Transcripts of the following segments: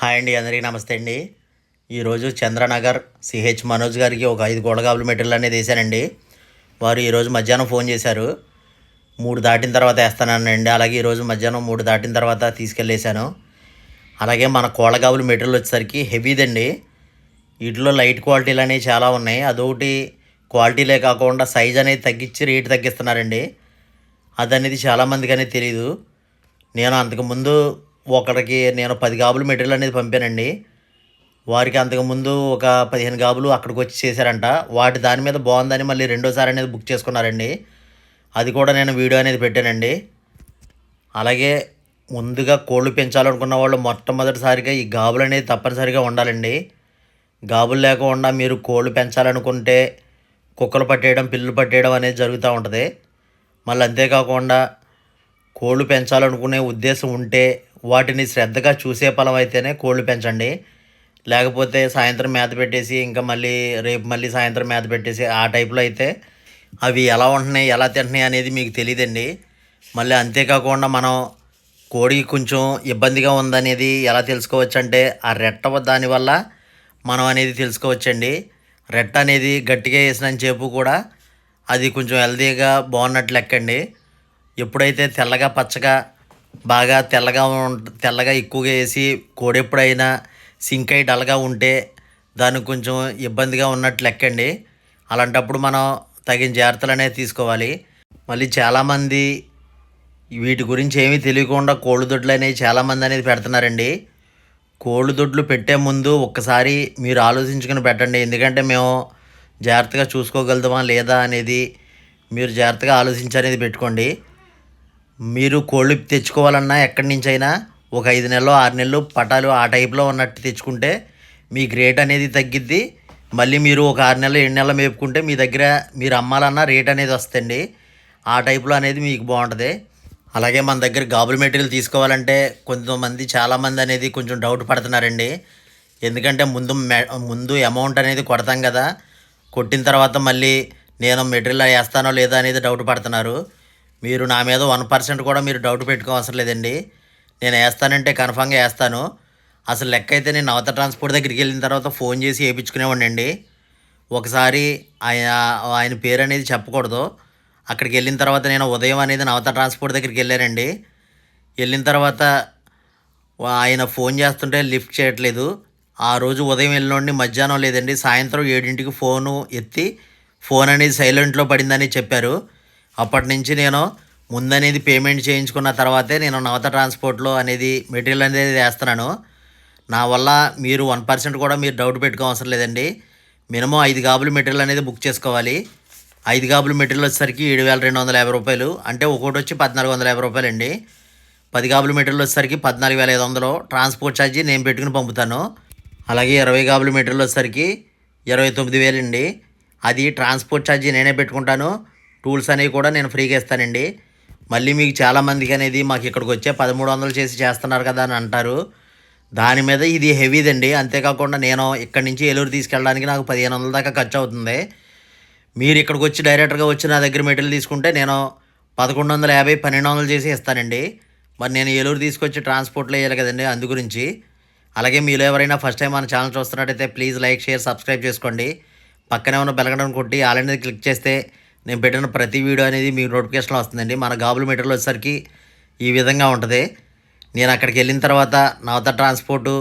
Hi అండి అందరికీ నమస్తే అండి. ఈరోజు చంద్రనగర్ సిహెచ్ మనోజ్ గారికి ఒక ఐదు గోడగాబుల మెటీరియల్ అనేది వేశానండి వారు ఈరోజు మధ్యాహ్నం ఫోన్ చేశారు. మూడు దాటిన తర్వాత వేస్తానండి అలాగే ఈరోజు మధ్యాహ్నం మూడు దాటిన తర్వాత తీసుకెళ్ళేసాను అలాగే మన కోళ్ళగాబుల మెటీరియల్ వచ్చేసరికి హెవీదండి. వీటిలో లైట్ క్వాలిటీలు అనేవి చాలా ఉన్నాయి. అదొకటి క్వాలిటీలే కాకుండా సైజ్ అనేది తగ్గించి రేటు తగ్గిస్తున్నారండి. అదనేది చాలామందికి అనేది తెలియదు నేను అంతకుముందు ఒకరికి నేను పది గాబులు మెటీరియల్ అనేది పంపానండి. వారికి అంతకుముందు ఒక పదిహేను గాబులు అక్కడికి వచ్చి చేశారంట. వాటి దాని మీద బాగుందని మళ్ళీ రెండోసారి అనేది బుక్ చేసుకున్నారండి. అది కూడా నేను వీడియో అనేది పెట్టానండి. అలాగే ముందుగా కోళ్ళు పెంచాలనుకున్న వాళ్ళు మొట్టమొదటిసారిగా ఈ గాబులు అనేది తప్పనిసరిగా ఉండాలండి. గాబులు లేకుండా మీరు కోళ్ళు పెంచాలనుకుంటే కుక్కలు పట్టేయడం పిల్లులు పట్టేయడం అనేది జరుగుతూ ఉంటుంది. మళ్ళీ అంతేకాకుండా కోళ్ళు పెంచాలనుకునే ఉద్దేశం ఉంటే వాటిని శ్రద్ధగా చూసే పొలం అయితేనే కోళ్ళు పెంచండి. లేకపోతే సాయంత్రం మేత పెట్టేసి ఇంకా మళ్ళీ రేపు మళ్ళీ సాయంత్రం మేత పెట్టేసి ఆ టైప్లో అయితే అవి ఎలా ఉంటున్నాయి ఎలా తింటున్నాయి అనేది మీకు తెలియదండి. మళ్ళీ అంతేకాకుండా మనం కోడికి కొంచెం ఇబ్బందిగా ఉందనేది ఎలా తెలుసుకోవచ్చు అంటే ఆ రెట్ట దానివల్ల మనం అనేది తెలుసుకోవచ్చండి. రెట్ట అనేది గట్టిగా వేసినని చెప్పు కూడా అది కొంచెం హెల్తీగా బాగున్నట్లు లెక్కండి. ఎప్పుడైతే తెల్లగా పచ్చగా బాగా తెల్లగా తెల్లగా ఎక్కువగా వేసి కోడి ఎప్పుడైనా సింక్ అయి డల్గా ఉంటే దానికి కొంచెం ఇబ్బందిగా ఉన్నట్లు లెక్కండి. అలాంటప్పుడు మనం తగిన జాగ్రత్తలు అనేవి తీసుకోవాలి. మళ్ళీ చాలామంది వీటి గురించి ఏమీ తెలియకుండా కోళ్ళు దొడ్లు అనేవి చాలామంది అనేది పెడుతున్నారండి. కోళ్ళు దొడ్లు పెట్టే ముందు ఒక్కసారి మీరు ఆలోచించుకుని పెట్టండి. ఎందుకంటే మేము జాగ్రత్తగా చూసుకోగలుగుతామా లేదా అనేది మీరు జాగ్రత్తగా ఆలోచించి అనేది పెట్టుకోండి. మీరు కోళ్ళు తెచ్చుకోవాలన్నా ఎక్కడి నుంచి అయినా ఒక ఐదు నెలలు ఆరు నెలలు పటాలు ఆ టైప్లో ఉన్నట్టు తెచ్చుకుంటే మీకు రేట్ అనేది తగ్గిద్ది. మళ్ళీ మీరు ఒక ఆరు నెలలు ఏడు నెలలు మేపుకుంటే మీ దగ్గర మీరు అమ్మాలన్నా రేట్ అనేది వస్తుంది ఆ టైప్లో అనేది మీకు బాగుంటుంది. అలాగే మన దగ్గర గాబుల్ మెటీరియల్ తీసుకోవాలంటే కొంతమంది చాలామంది అనేది కొంచెం డౌట్ పడుతున్నారండి. ఎందుకంటే ముందు మె ముందు అమౌంట్ అనేది కొడతాం కదా. కొట్టిన తర్వాత మళ్ళీ నేను మెటీరియల్ వేస్తానో లేదో అనేది డౌట్ పడుతున్నారు. మీరు నా మీద వన్ పర్సెంట్ కూడా మీరు డౌట్ పెట్టుకోవసరం లేదండి. నేను వేస్తానంటే కన్ఫామ్గా వేస్తాను. అసలు లెక్క అయితే నేను నవత ట్రాన్స్పోర్ట్ దగ్గరికి వెళ్ళిన తర్వాత ఫోన్ చేసి వేయించుకునేవాడినండి. ఒకసారి ఆయన ఆయన పేరు అనేది చెప్పకూడదు. అక్కడికి వెళ్ళిన తర్వాత నేను ఉదయం అనేది నవత ట్రాన్స్పోర్ట్ దగ్గరికి వెళ్ళానండి. వెళ్ళిన తర్వాత ఆయన ఫోన్ చేస్తుంటే లిఫ్ట్ చేయట్లేదు. ఆ రోజు ఉదయం వెళ్ళినోడిని మధ్యాహ్నం లేదండి. సాయంత్రం ఏడింటికి ఫోను ఎత్తి ఫోన్ అనేది సైలెంట్లో పడిందని చెప్పారు. అప్పటి నుంచి నేను ముందనేది పేమెంట్ చేయించుకున్న తర్వాతే నేను నవత ట్రాన్స్పోర్ట్లో అనేది మెటీరియల్ అనేది వేస్తున్నాను. నా వల్ల మీరు వన్ పర్సెంట్ కూడా మీరు డౌట్ పెట్టుకోవసరం లేదండి. మినిమం ఐదు గాబులు మెటీరియల్ అనేది బుక్ చేసుకోవాలి. ఐదు గాబులు మెటీరియల్ వచ్చేసరికి ఏడు వేల రెండు వందల యాభై రూపాయలు. అంటే ఒకటి వచ్చి పద్నాలుగు వందల యాభై రూపాయలు అండి పది గాబులు మెటీరియల్ వచ్చేసరికి పద్నాలుగు వేల ఐదు వందలు. ట్రాన్స్పోర్ట్ ఛార్జీ నేను పెట్టుకుని పంపుతాను. అలాగే ఇరవై గాబులు మెటీరియల్ వచ్చేసరికి ఇరవై తొమ్మిది వేలు అండి అది ట్రాన్స్పోర్ట్ ఛార్జీ నేనే పెట్టుకుంటాను. టూల్స్ అనేవి కూడా నేను ఫ్రీగా ఇస్తానండి. మళ్ళీ మీకు చాలామందికి అనేది మాకు ఇక్కడికి వచ్చే పదమూడు వందలు చేసి చేస్తున్నారు కదా అని అంటారు. దాని మీద ఇది హెవీదండి. అంతేకాకుండా నేను ఇక్కడి నుంచి ఏలూరు తీసుకెళ్ళడానికి నాకు పదిహేను వందల దాకా ఖర్చు అవుతుంది. మీరు ఇక్కడికి వచ్చి డైరెక్టర్గా వచ్చి నా దగ్గర మెటీరియల్ తీసుకుంటే నేను పదకొండు వందల యాభై పన్నెండు వందలు చేసి ఇస్తానండి. మరి నేను ఏలూరు తీసుకొచ్చి ట్రాన్స్పోర్ట్లో వేయాలి కదండి అందు గురించి. అలాగే మీలో ఎవరైనా ఫస్ట్ టైం మన ఛానల్ చూస్తున్నట్టయితే ప్లీజ్ లైక్ షేర్ సబ్స్క్రైబ్ చేసుకోండి. పక్కనే ఉన్న బెలగడం కొట్టి ఆల్రెడీ క్లిక్ చేస్తే నేను పెట్టిన ప్రతి వీడియో అనేది మీకు నోటిఫికేషన్లో వస్తుందండి. మన గాబుల్ మీటర్లో వచ్చేసరికి ఈ విధంగా ఉంటుంది. నేను అక్కడికి వెళ్ళిన తర్వాత నవత ట్రాన్స్పోర్టు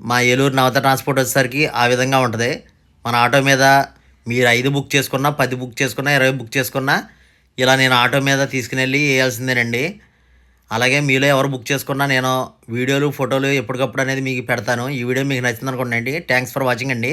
మా ఏలూరు నవత ట్రాన్స్పోర్ట్ వచ్చేసరికి ఆ విధంగా ఉంటుంది. మన ఆటో మీద మీరు ఐదు బుక్ చేసుకున్నా పది బుక్ చేసుకున్నా ఇరవై బుక్ చేసుకున్నా ఇలా నేను ఆటో మీద తీసుకుని వెళ్ళి వేయాల్సిందేనండి. అలాగే మీలో ఎవరు బుక్ చేసుకున్నా నేను వీడియోలు ఫోటోలు ఎప్పటికప్పుడు అనేది మీకు పెడతాను. ఈ వీడియో మీకు నచ్చింది అనుకోండి థ్యాంక్స్ ఫర్ వాచింగ్ అండి.